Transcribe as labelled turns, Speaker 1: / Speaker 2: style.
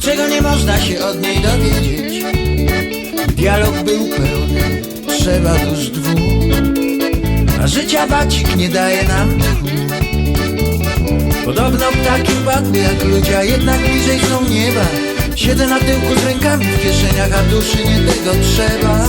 Speaker 1: Czego nie można się od niej dowiedzieć? Dialog był pełny, trzeba dusz dwóch. A życia bacik nie daje nam tchu Podobno ptaki upadły jak ludzie, a jednak bliżej są nieba. Siedzę na tyłku z rękami w kieszeniach, a duszy nie tego trzeba